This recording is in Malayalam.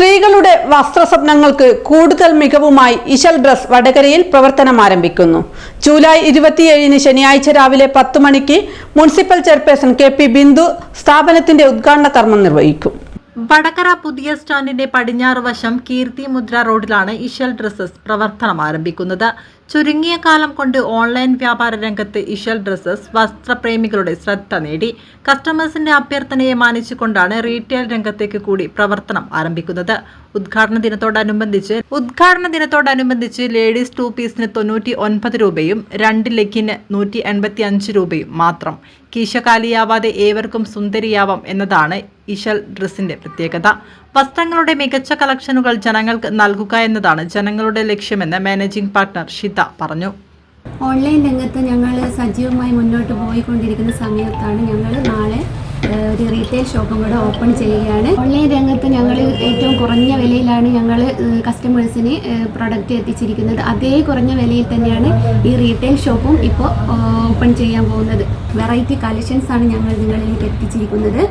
സ്ത്രീകളുടെ വസ്ത്രസ്വപ്നങ്ങൾക്ക് കൂടുതൽ മികവുമായി ഇശൽ ഡ്രസ് വടകരയിൽ പ്രവർത്തനം ആരംഭിക്കുന്നു. ജൂലൈ ഇരുപത്തിയേഴിന് ശനിയാഴ്ച രാവിലെ പത്ത് മണിക്ക് municipal chairperson K P Bindu സ്ഥാപനത്തിന്റെ ഉദ്ഘാടന കർമ്മം നിർവഹിക്കും. വടകര പുതിയ സ്റ്റാൻഡിന്റെ പടിഞ്ഞാറ് വശം കീർത്തി മുദ്ര റോഡിലാണ് ഇഷൽ ഡ്രസ്സസ് പ്രവർത്തനം ആരംഭിക്കുന്നത്. ചുരുങ്ങിയ കാലം കൊണ്ട് ഓൺലൈൻ വ്യാപാര രംഗത്ത് ഇഷൽ ഡ്രസ്സസ് വസ്ത്രപ്രേമികളുടെ ശ്രദ്ധ നേടി. കസ്റ്റമേഴ്സിന്റെ അഭ്യർത്ഥനയെ മാനിച്ചുകൊണ്ടാണ് റീറ്റെയിൽ രംഗത്തേക്ക് കൂടി പ്രവർത്തനം ആരംഭിക്കുന്നത്. ഉദ്ഘാടന ദിനത്തോടനുബന്ധിച്ച് ഉദ്ഘാടന ദിനത്തോടനുബന്ധിച്ച് ലേഡീസ് ടു പീസിന് തൊണ്ണൂറ്റി ഒൻപത് രൂപയും രണ്ട് ലെഗിന് നൂറ്റി എൺപത്തി അഞ്ച് രൂപയും മാത്രം കീശകാലിയാവാതെ ഏവർക്കും സുന്ദരിയാവാം എന്നതാണ് ഇഷൽ ഡ്രസ്സിന്റെ പ്രത്യേകത. വസ്ത്രങ്ങളുടെ മികച്ച കളക്ഷനുകൾ ജനങ്ങൾക്ക് നൽകുക എന്നതാണ് ജനങ്ങളുടെ ലക്ഷ്യമെന്ന് മാനേജിംഗ് പാർട്ണർ ഷിത പറഞ്ഞു. ഓൺലൈൻ രംഗത്ത് ഞങ്ങൾ സജീവമായി മുന്നോട്ട് പോയിക്കൊണ്ടിരിക്കുന്ന സമയത്താണ് ഞങ്ങൾ നാളെ ഒരു റീറ്റെയിൽ ഷോപ്പും കൂടെ ഓപ്പൺ ചെയ്യുകയാണ്. ഓൺലൈൻ രംഗത്ത് ഞങ്ങൾ ഏറ്റവും കുറഞ്ഞ വിലയിലാണ് ഞങ്ങൾ കസ്റ്റമേഴ്സിന് പ്രൊഡക്റ്റ് എത്തിച്ചിരിക്കുന്നത്. അതേ കുറഞ്ഞ വിലയിൽ തന്നെയാണ് ഈ റീറ്റെയിൽ ഷോപ്പും ഇപ്പോൾ ഓപ്പൺ ചെയ്യാൻ പോകുന്നത്. വെറൈറ്റി കളക്ഷൻസ് ആണ് ഞങ്ങൾ നിങ്ങളിലേക്ക് എത്തിച്ചിരിക്കുന്നത്.